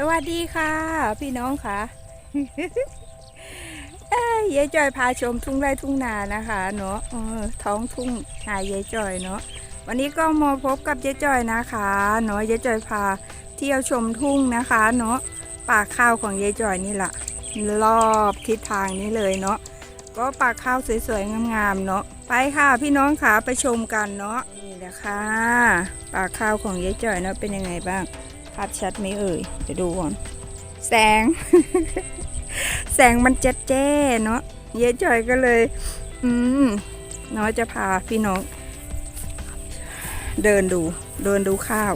สวัสดีค่ะ พี่น้องค่ะเอ้ยายจอยพาชมทุ่งไร่ทุ่งนานะคะเนาะท้องทุ่งหายายจอยเนาะวันนี้ก็มาพบกับยายจอยนะคะเนาะยายจอยพาเที่ยวชมทุ่งนะคะเนาะป่าข้าวของยายจอยนี่แหละรอบทิศทางนี้เลยเนาะก็ป่าข้าวสวยๆงามๆเนาะไปค่ะพี่น้องค่ะไปชมกันเนาะนี่แหละค่ะป่าข้าวของยายจอยเนาะเป็นยังไงบ้างาพชัดไหมเอ่ยเดี๋ยวดูก่อน แสง แสงมันเจ๊เจ้เนาะเย้จอยก็เลย อืมน้อยจะพาพี่น้อง เดินดู เดินดูข้าว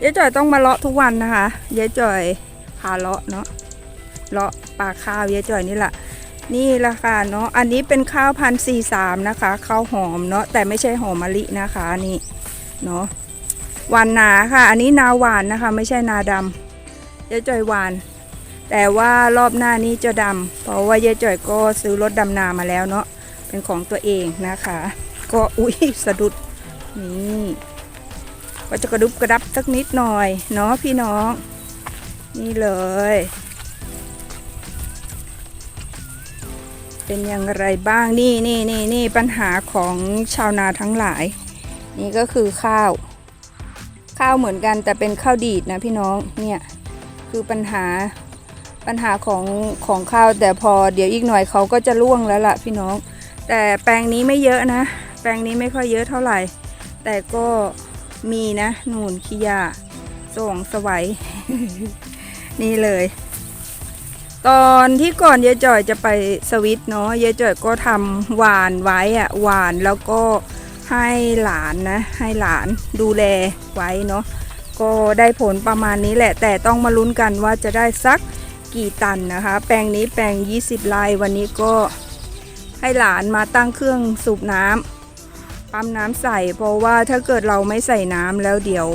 เย้จอยต้องมาเลาะทุกวันนะคะเย้จอยพาเลาะเนาะเลาะปลาข้าวเย้จอยนี่แหละนี่ละค่ะเนาะ อันนี้เป็นข้าวพันสี่สามนะคะ ข้าวหอมเนาะ แต่ไม่ใช่หอมมะลินะคะนี่ เนาะ หวานหนาค่ะ อันนี้นาหวานนะคะ ไม่ใช่นาดำยายจ่อยหวาน แต่ว่ารอบหน้านี้จะดำเพราะว่ายายจ่อยก็ซื้อรถดำนามาแล้วเนาะเป็นของตัวเองนะคะ ก็อุ้ยสะดุดนี่ก็จะกระดุบกระดับสักนิดหน่อยเนาะพี่น้อง นี่เลย เป็นอย่างไรบ้างนี่นี่นี่นี่ปัญหาของชาวนาทั้งหลาย นี่ก็คือข้าว ข้าวเหมือนกันแต่เป็นข้าวดีดนะพี่น้องเนี่ยคือปัญหาปัญหาของของข้าวแต่พอเดี๋ยวอีกหน่อยเขาก็จะร่วงแล้วล่ะพี่น้อง แต่แปลงนี้ไม่เยอะนะ แปลงนี้ไม่ค่อยเยอะเท่าไหร่ แต่ก็มีนะนูนขี้ยาส่งสวัยนี่เลย ตอนที่ก่อนยายจ่อยจะไปสวิตเนาะยายจ่อยก็ทำหวานไว้อะหวานแล้วก็ ให้หลานนะ ให้หลานดูแลไว้เนาะก็ได้ผลประมาณนี้แหละ แต่ต้องมาลุ้นกันว่าจะได้สักกี่ตันนะคะ แปลงนี้แปลง 20ไร่วันนี้ก็ให้หลานมาตั้งเครื่องสูบน้ำปั๊มน้ำใส่ เพราะว่าถ้าเกิดเราไม่ใส่น้ำแล้วเดี๋ยว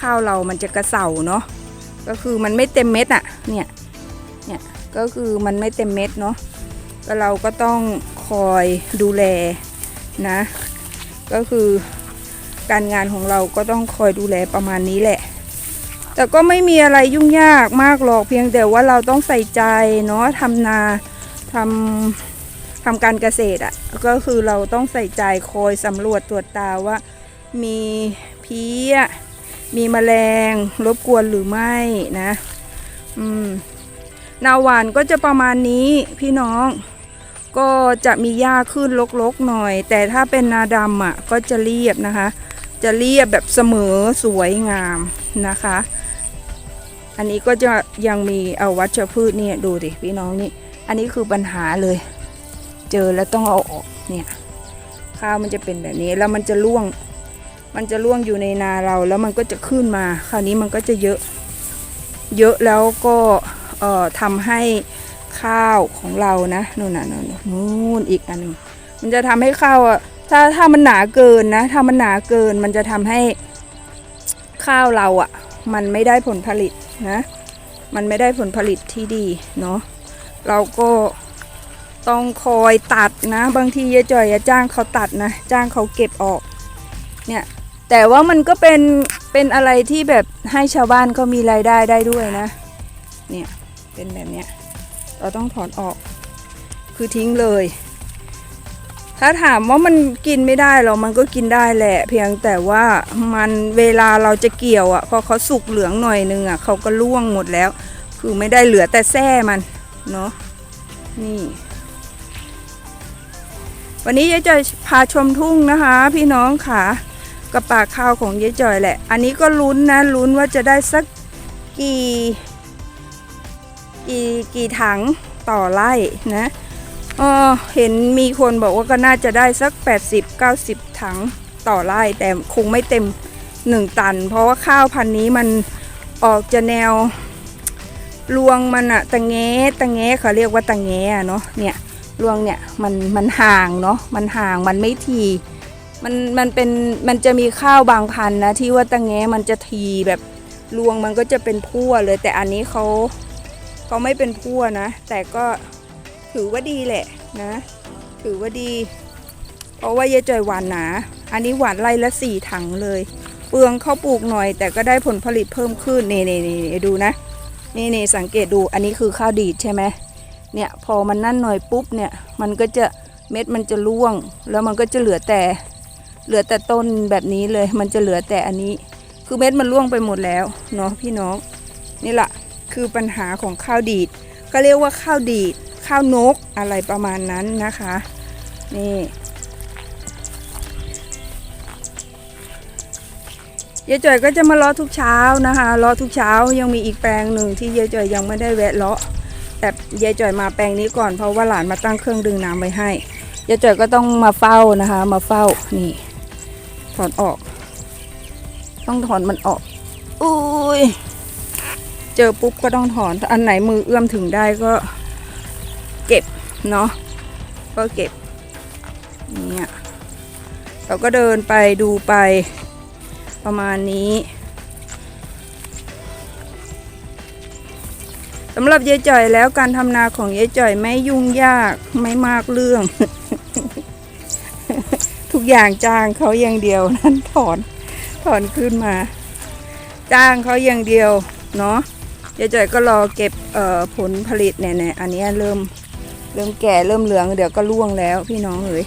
ข้าวเรามันจะกระเสาเนาะก็คือมันไม่เต็มเม็ดอะ่ะเนี่ยเนี่ยก็คือมันไม่เต็มเม็ดเนาะก็เราก็ต้องคอยดูแลนะ ก็คือการงานของเราก็ต้องคอยดูแลประมาณนี้แหละ แต่ก็ไม่มีอะไรยุ่งยากมากหรอกเพียงแต่ว่าเราต้องใส่ใจเนาะทำนาทำทำการเกษตรอะ่ะก็คือเราต้องใส่ใจคอยสำรวจตรวจตาว่า มีเพี้ย มีแมลงรบกวนหรือไม่นะ อืมนาหวานก็จะประมาณนี้พี่น้อง ก็จะมีหญ้าขึ้นลกๆหน่อย แต่ถ้าเป็นนาดำอะก็จะเรียบนะคะ จะเรียบแบบเสมอสวยงามนะคะ อันนี้ก็จะยังมีเอาวัชพืชเนี่ยดูดิพี่น้องนี่ อันนี้คือปัญหาเลย เจอแล้วต้องเอาออกเนี่ยข้าวมันจะเป็นแบบนี้แล้วมันจะร่วง มันจะร่วงอยู่ในนาเราแล้วมันก็จะขึ้นมา คราวนี้มันก็จะเยอะ เยอะแล้วก็เอ่อทำให้ ข้าวของเรานะนู่นน่ะนู่นนู่นอีกอันหนึงมันจะทำให้ข้าวอะถ้าถ้ามันหนาเกินนะ ถ้ามันหนาเกินมันจะทำให้ข้าวเราอะ มันไม่ได้ผลผลิตนะ มันไม่ได้ผลผลิตที่ดีเนาะเราก็ต้องคอยตัดนะ บางทียายจ่อยอจ้างเขาตัดนะ จ้างเขาเก็บออก เนี่ย แต่ว่ามันก็เป็นเป็นอะไรที่แบบให้ชาวบ้านเขามีรายได้ได้ด้วยนะ เนี่ย เป็นแบบเนี้ย เราต้องถอนออก คือทิ้งเลย ถ้าถามว่ามันกินไม่ได้หรอมันก็กินได้แหละ เพียงแต่ว่ามันเวลาเราจะเกี่ยวอะ่ะพอเขาสุกเหลืองหน่อยนึงอะ่ะเขาก็ล่วงหมดแล้ว คือไม่ได้เหลือแต่แส้มันเนาะนี่ วันนี้ยายจอยพาชมทุ่งนะคะ พี่น้องค่ะกระปากข้าวของยายจอยแหละ อันนี้ก็ลุ้นนะลุ้นว่าจะได้สักกี่ กี่กี่ถังต่อไร่นะเออเห็นมีคนบอกว่าก็น่าจะได้สัก 80-90 ถังต่อไร่แต่คงไม่เต็ม 1 ตัน เพราะว่าข้าวพันธุ์นี้มันออกจะแนวรวงมันอะตะแงตะแงเขาเรียกว่าตะแงอะเนาะเนี่ยรวงเนี่ยมันมันห่างเนาะมันห่างมันไม่ทีมันมันเป็นมันจะมีข้าวบางพันธุ์นะที่ว่าตะแงมันจะทีแบบรวงมันก็จะเป็นพั่วเลยแต่อันนี้เขา เขาไม่เป็นพั่วนะ แต่ก็ถือว่าดีแหละนะ ถือว่าดี เพราะว่ายายจอยหวานหนา อันนี้หวานไร่ละสี่ถังเลย เปลืองข้าวปลูกหน่อย แต่ก็ได้ผลผลิตเพิ่มขึ้นนี่นี่นี่ดูนะนี่นี่สังเกตดูอันนี้คือข้าวดีดใช่ไหมเนี่ยพอมันนั่นหน่อยปุ๊บเนี่ยมันก็จะเม็ดมันจะร่วง แล้วมันก็จะเหลือแต่เหลือแต่ต้นแบบนี้เลย มันจะเหลือแต่อันนี้ คือเม็ดมันร่วงไปหมดแล้วเนาะพี่น้องนี่แหละ คือปัญหาของข้าวดีด ก็เรียกว่าข้าวดีด ข้าวนกอะไรประมาณนั้นนะคะ นี่ยายจ่อยก็จะมาเลาะทุกเช้านะคะเลาะทุกเช้ายังมีอีกแปลงหนึ่งที่ยายจ่อยยังไม่ได้แวะเลาะ แต่ยายจ่อยมาแปลงนี้ก่อนเพราะว่าหลานมาตั้งเครื่องดึงน้ำไว้ให้ยายจ่อยก็ต้องมาเฝ้านะคะ มาเฝ้านี่ ถอนออก ต้องถอนมันออกอุ้ย เจอปุ๊บก็ต้องถอน อันไหนมือเอื้อมถึงได้ก็เก็บเนาะก็เก็บเนี่ยเราก็เดินไปดูไปประมาณนี้สำหรับยายจ่อยแล้วการทำนาของยายจ่อยไม่ยุ่งยากไม่มากเรื่อง ทุกอย่างจ้างเขาอย่างเดียวนั่นถอนถอนขึ้นมา จ้างเขาอย่างเดียวเนาะ ยายจ่อยก็รอเก็บผลผลิตเนี่ยอันนี้เริ่มเริ่มแก่เริ่มเหลืองเดี๋ยวก็ร่วงแล้วพี่น้องเอ๋ย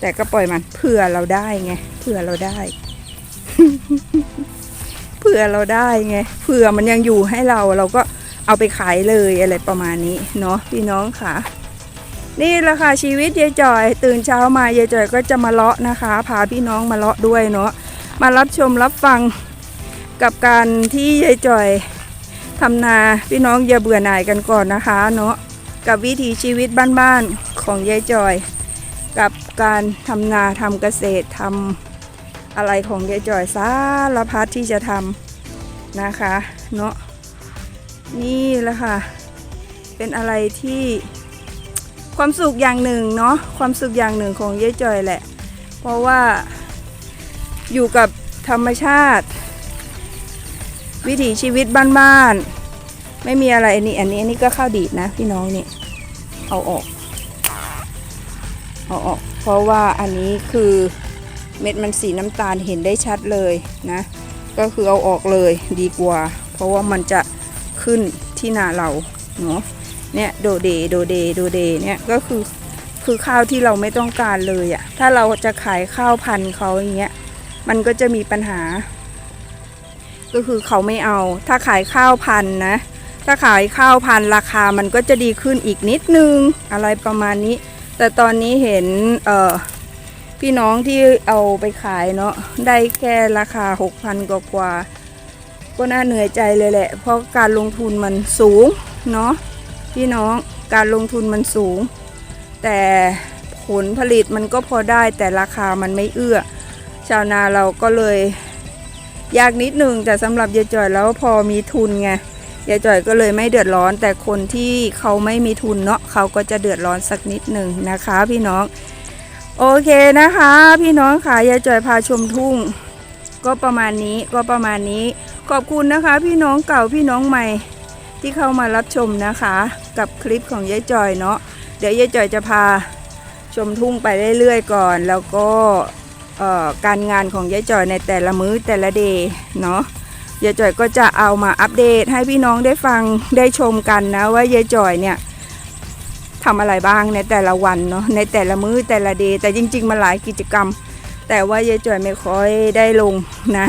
แต่ก็ปล่อยมันเผื่อเราได้ไงเผื่อเราได้ เผื่อเราได้ไงเผื่อมันยังอยู่ให้เราเราก็เอาไปขายเลยอะไรประมาณนี้เนาะพี่น้องค่ะ นี่แหละค่ะชีวิตยายจ่อย ตื่นเช้ามายายจ่อยก็จะมาเลาะนะคะ พาพี่น้องมาเลาะด้วยเนาะมารับชมรับฟังกับการที่ยายจ่อย ทำนาพี่น้องอย่าเบื่อหน่ายกันก่อนนะคะเนาะกับวิถีชีวิตบ้านๆของยายจอย กับการทำนาทำเกษตรทำอะไรของยายจอยสารพัดที่จะทำนะคะเนาะนี่แหละค่ะ เป็นอะไรที่ความสุขอย่างหนึ่งเนาะความสุขอย่างหนึ่งของยายจอยแหละ เพราะว่าอยู่กับธรรมชาติ วิถีชีวิตบ้านๆไม่มีอะไรอันนี้ อันนี้อันนี้ก็ข้าวดีดนะ พี่น้องนี่เอาออกเอาออกเพราะว่าอันนี้คือเม็ดมันสีน้ำตาลเห็นได้ชัดเลยนะ ก็คือเอาออกเลยดีกว่า เพราะว่ามันจะขึ้นที่นาเราเนาะเนี่ยโดเดโดเดโดเดเนี่ยก็คือคือข้าวที่เราไม่ต้องการเลยอะ่ะถ้าเราจะขายข้าวพันธุ์เขาอย่างเงี้ยมันก็จะมีปัญหา ก็คือเขาไม่เอา ถ้าขายข้าวพันธุ์นะ ถ้าขายข้าวพันธุ์ราคามันก็จะดีขึ้นอีกนิดนึงอะไรประมาณนี้ แต่ตอนนี้เห็นเออพี่น้องที่เอาไปขายเนาะได้แค่ราคา 6,000 กว่ากว่า ก็น่าเหนื่อยใจเลยแหละ เพราะการลงทุนมันสูงเนาะพี่น้องการลงทุนมันสูง แต่ผลผลิตมันก็พอได้แต่ราคามันไม่เอื้อ ชาวนาเราก็เลย ยากนิดนึงแต่สำหรับยายจ่อยแล้วพอมีทุนไงยายจ่อยก็เลยไม่เดือดร้อน แต่คนที่เขาไม่มีทุนเนาะเขาก็จะเดือดร้อนสักนิดหนึ่งนะคะ พี่น้อง โอเคนะคะ พี่น้องค่ะยายจ่อยพาชมทุ่ง ก็ประมาณนี้ก็ประมาณนี้ ขอบคุณนะคะ พี่น้องเก่าพี่น้องใหม่ที่เข้ามารับชมนะคะ กับคลิปของยายจ่อยเนาะเดี๋ยวยายจ่อยจะพาชมทุ่งไปเรื่อยๆก่อน แล้วก็ การงานของยายจ่อยในแต่ละมื้อแต่ละเดย์เนาะยายจ่อยก็จะเอามาอัปเดตให้พี่น้องได้ฟังได้ชมกันนะว่ายายจ่อยเนี่ยทำอะไรบ้างในแต่ละวันเนาะในแต่ละมื้อแต่ละเดย์แต่จริง ๆมันหลายกิจกรรม แต่ว่ายายจ่อยไม่ค่อยได้ลงนะ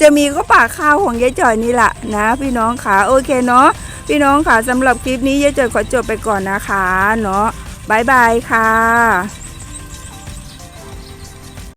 จะมีก็ปากข้าวของยายจ่อยนี่แหละนะ พี่น้องค่ะโอเคเนาะพี่น้องค่ะสำหรับคลิปนี้ยายจ่อยขอจบไปก่อนนะคะเนาะบายบายค่ะ